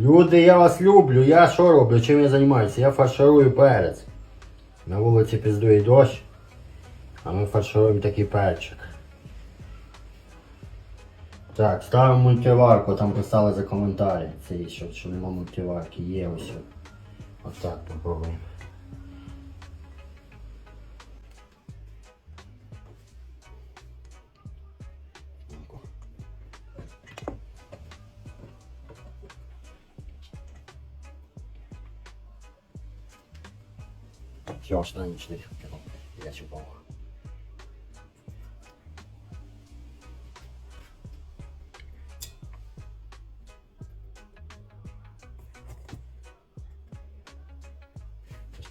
Люди, я вас люблю. Я що роблю? Чим я займаюся? Я фарширую перець. На вулиці піздує дощ, а ми фаршируємо такий перчик. Так, ставимо мультиварку, там писали за коментарі. Це що, що нема мультиварки, є ось. Отак попробуємо.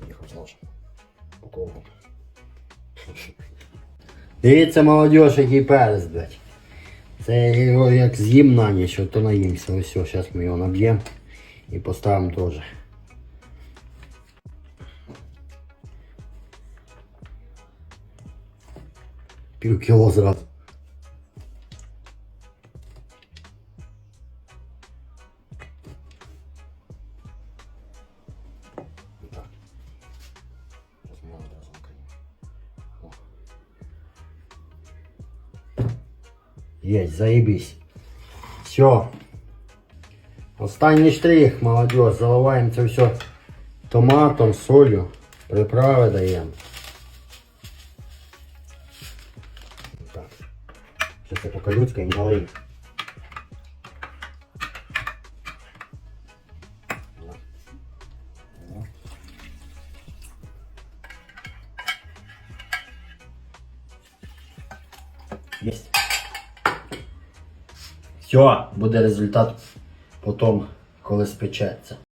Мені хоч нож. По кругу. Дивіться, молодіж, який перець, блядь. Це я його як з'їм на ніч, то наїмся. Ось все, зараз ми його наб'ємо і поставимо теж. Пів кіло зразу. Есть, заебись. Все. Останній штрих, молодежь. Заливаємо це все томатом, солью. Приправи даємо. Сейчас я по-людськи і налию. Есть. Все, буде результат потім, коли спечеться.